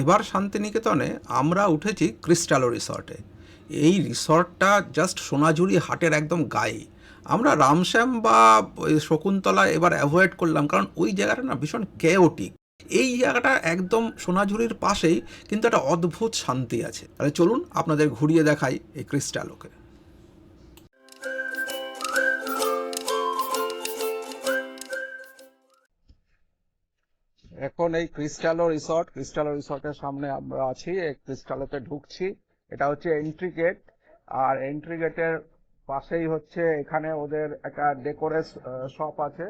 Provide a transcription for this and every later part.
এবার শান্তিনিকেতনে আমরা উঠেছি ক্রিস্টালো রিসর্টে। এই রিসর্টটা জাস্ট সোনাঝুরি হাটের একদম গায়ে। আমরা রামশ্যাম বা শকুন্তলা এবার অ্যাভয়েড করলাম কারণ ওই জায়গাটা না ভীষণ কেওটিক এই জায়গাটা একদম সোনাঝুরির পাশেই কিন্তু একটা অদ্ভুত শান্তি আছে। তাহলে চলুন আপনাদের ঘুরিয়ে দেখাই এই ক্রিস্টালোকে। এখন এই ক্রিস্টালো রিসর্ট ক্রিস্টালো রিসর্টের সামনে আমরা আছি। এই ক্রিস্টালোতে ঢুকছি। এটা হচ্ছে এন্ট্রি গেট আর এন্ট্রি গেটের পাশেই হচ্ছে এখানে ওদের একটা ডেকোরেস শপ আছে।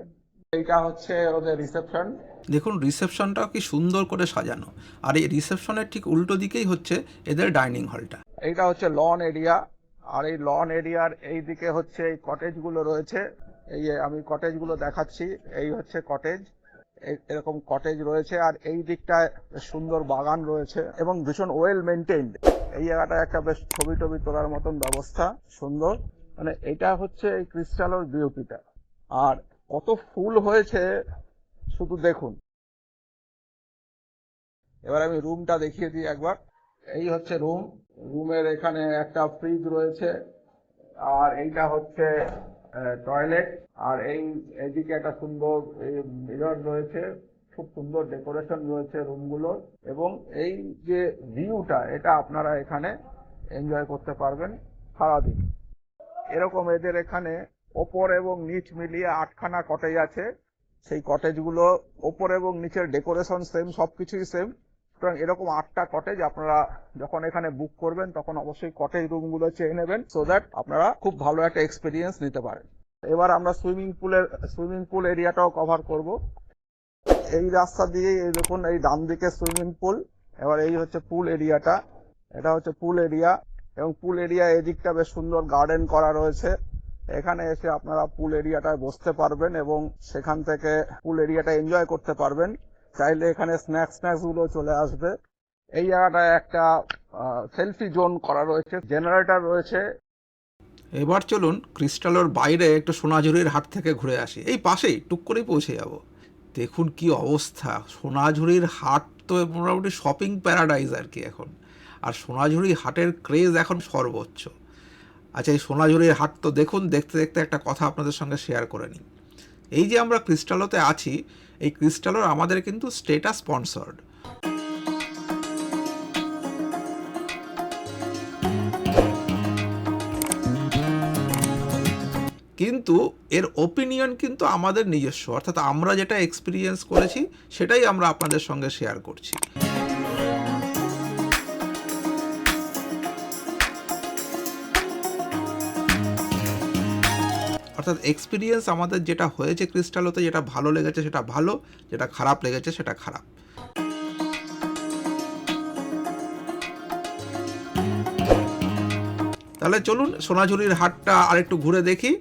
এইটা হচ্ছে ওদের রিসেপশন দেখুন রিসেপশনটা কি সুন্দর করে সাজানো। আর এই রিসেপশনের ঠিক উল্টো দিকেই হচ্ছে এদের ডাইনিং হলটা এইটা হচ্ছে লন এরিয়া আর এই লন এরিয়ার এই দিকে হচ্ছে এই কটেজগুলো রয়েছে। এই আমি কটেজগুলো দেখাচ্ছি। এই হচ্ছে কটেজ এরকম কটেজ রয়েছে আর এই দিকটায় সুন্দর বাগান রয়েছে এবং ভীষণ ওয়েল মেনটেন্ড এই জায়গাটা একটা বেশ ছবি টবি তোলার মতন ব্যবস্থা সুন্দর। মানে এটা হচ্ছে এই ক্রিস্টালোর বিউটিটা। আর কত ফুল হয়েছে শুধু দেখুন। এবার আমি রুমটা দেখিয়ে দিই একবার। এই হচ্ছে রুম রুমের এখানে একটা ফ্রিজ রয়েছে। আর এইটা হচ্ছে টয়লেট আর এই এদিকে একটা সুন্দর মিরর রয়েছে, খুব সুন্দর ডেকোরেশন রয়েছে রুমগুলোর এবং এই যে ভিউটা এটা আপনারা এখানে এনজয় করতে পারবেন সারাদিন। এরকম এদের এখানে ওপর এবং নিচ মিলিয়ে আটখানা কটেজ আছে। সেই কটেজগুলো ওপর এবং নিচের ডেকোরেশন সেম সবকিছুই সেম সুতরাং এরকম আটটা কটেজ আপনারা যখন এখানে বুক করবেন, তখন অবশ্যই কটেজ রুমগুলো চেয়ে নেবেন সো দ্যাট আপনারা খুব ভালো একটা এক্সপিরিয়েন্স নিতে পারেন। এবার আমরা সুইমিং পুলের সুইমিং পুল এরিয়াটাও কভার করব। এই রাস্তা দিয়ে এই দেখুন, এই ডান দিকে সুইমিং পুল এবার এই হচ্ছে পুল এরিয়াটা এটা হচ্ছে পুল এরিয়া এবং পুল এরিয়া এদিকটা বেশ সুন্দর গার্ডেন করা রয়েছে। এখানে এসে আপনারা পুল এরিয়াটায় বসতে পারবেন এবং সেখান থেকে পুল এরিয়াটা এনজয় করতে পারবেন। চাইলে এখানে স্ন্যাক্স স্ন্যাক্সগুলো চলে আসবে। এই জায়গাটায় একটা সেলফি জোন করা রয়েছে জেনারেটর রয়েছে। এবার চলুন ক্রিস্টালোর বাইরে একটু সোনাঝুরির হাট থেকে ঘুরে আসি। এই পাশেই, টুক করেই পৌঁছে যাব। দেখুন কি অবস্থা, সোনাঝুরির হাট তো মোটামুটি শপিং প্যারাডাইজ আর কি এখন। আর সোনাঝুরি হাটের ক্রেজ এখন সর্বোচ্চ। আচ্ছা এই সোনাঝুরির হাট তো দেখুন, দেখতে দেখতে একটা কথা আপনাদের সঙ্গে শেয়ার করে নিই। এই যে আমরা ক্রিস্টালোতে আছি এই ক্রিস্টালোর আমাদের কিন্তু স্টেটাস স্পন্সর্ড কিন্তু এর ওপিনিয়ন কিন্তু আমাদের নিজস্ব। অর্থাৎ আমরা যেটা এক্সপিরিয়েন্স করেছি, সেটাই আমরা আপনাদের সঙ্গে শেয়ার করছি। অর্থাৎ এক্সপিরিয়েন্স আমাদের যেটা হয়েছে ক্রিস্টালোতে যেটা ভালো লেগেছে সেটা ভালো, যেটা খারাপ লেগেছে সেটা খারাপ। তাহলে চলুন সোনাঝুরির হাটটা আরেকটু ঘুরে দেখি।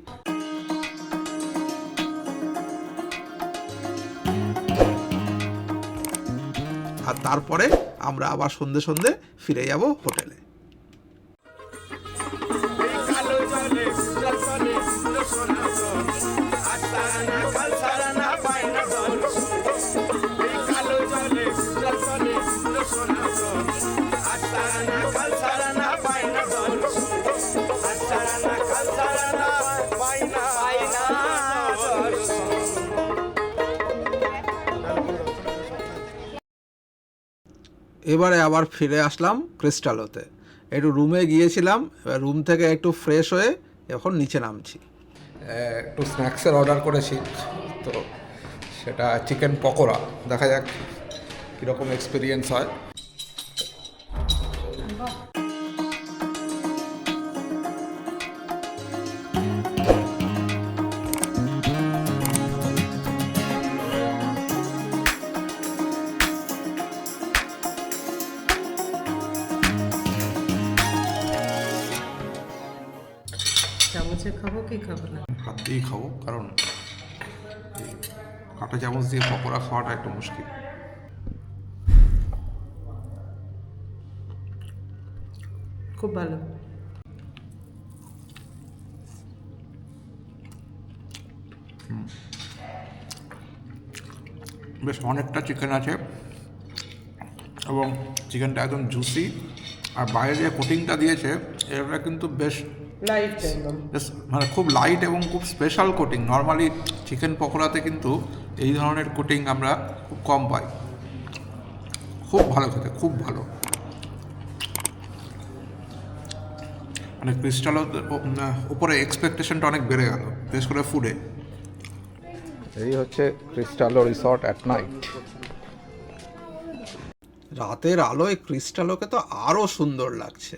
আর তারপরে আমরা আবার সন্ধে সন্ধে ফিরে যাব হোটেলে। এবারে আবার ফিরে আসলাম ক্রিস্টালোতে একটু রুমে গিয়েছিলাম, এবার রুম থেকে একটু ফ্রেশ হয়ে এখন নিচে নামছি। একটু স্ন্যাক্সের অর্ডার করেছি। তো সেটা চিকেন পকোড়া। দেখা যাক কীরকম এক্সপিরিয়েন্স হয়। চামচে খাব কি খাব না? হাত দিয়েই খাব কারণ কাঁটা চামচ দিয়ে পকোড়া খাওয়াটা একটু মুশকিল। খুব ভালো। বেশ অনেকটা চিকেন আছে এবং চিকেনটা একদম জুসি আর বাইরে যে কোটিংটা দিয়েছে এটা কিন্তু বেশ লাইট একদম মানে খুব লাইট এবং খুব স্পেশাল কোটিং নর্মালি চিকেন পকোড়াতে কিন্তু এই ধরনের কোটিং আমরা খুব কম পাই। খুব ভালো খেতে খুব ভালো। মানে ক্রিস্টাল উপরে এক্সপেকটেশনটা অনেক বেড়ে গেল বিশেষ করে ফুডে এই হচ্ছে ক্রিস্টালো রিসর্ট অ্যাট নাইট রাতের আলোয় ক্রিস্টালোকে তো আরও সুন্দর লাগছে।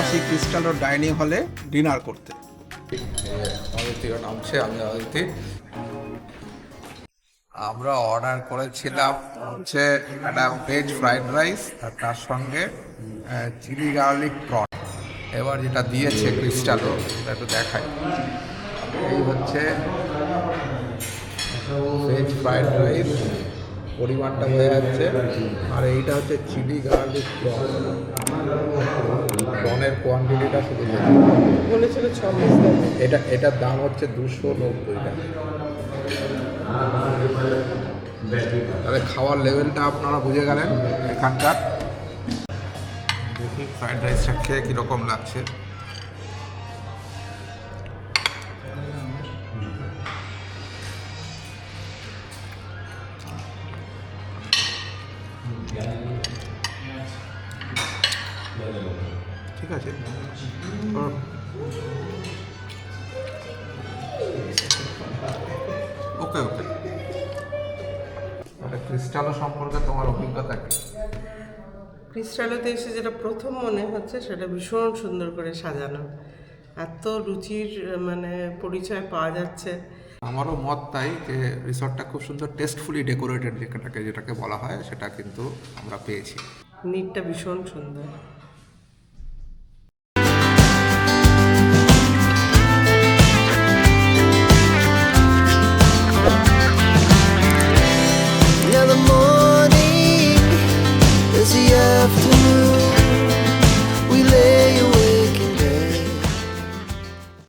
আবার সেই ক্রিস্টালোর ডাইনিং হলে ডিনার করতে। নামছে আমি অদিতি আমরা অর্ডার করেছিলাম হচ্ছে একটা ভেজ ফ্রাইড রাইস আর তার সঙ্গে চিলি গার্লিক প্রন এবার যেটা দিয়েছে ক্রিস্টালো সেটা একটু দেখাই। এই হচ্ছে ভেজ ফ্রাইড রাইস পরিমাণটা হয়ে যাচ্ছে। আর এইটা হচ্ছে চিলি গার্লিক প্রন। প্রনের কোয়ান্টিটিটা শুধু দেখুন। বলেছিল ছ এটা এটার দাম হচ্ছে দুশো নব্বই টাকা তাহলে খাওয়ার লেভেলটা আপনারা বুঝে গেলেন এখানকার। দেখি ফ্রাইড রাইসটা খেয়ে কীরকম লাগছে। ক্রিস্টালো সম্পর্কে তোমার অভিজ্ঞতা কি? ক্রিস্টালোতে এসে যেটা প্রথম মনে হচ্ছে সেটা ভীষণ সুন্দর করে সাজানো। এত রুচির মানে পরিচয় পাওয়া যাচ্ছে। আমারও মত তাই যে রিসর্টটা খুব সুন্দর টেস্টফুলি ডেকোরেটেড যেটাকে যেটাকে বলা হয় সেটা কিন্তু আমরা পেয়েছি। নিটটা ভীষণ সুন্দর।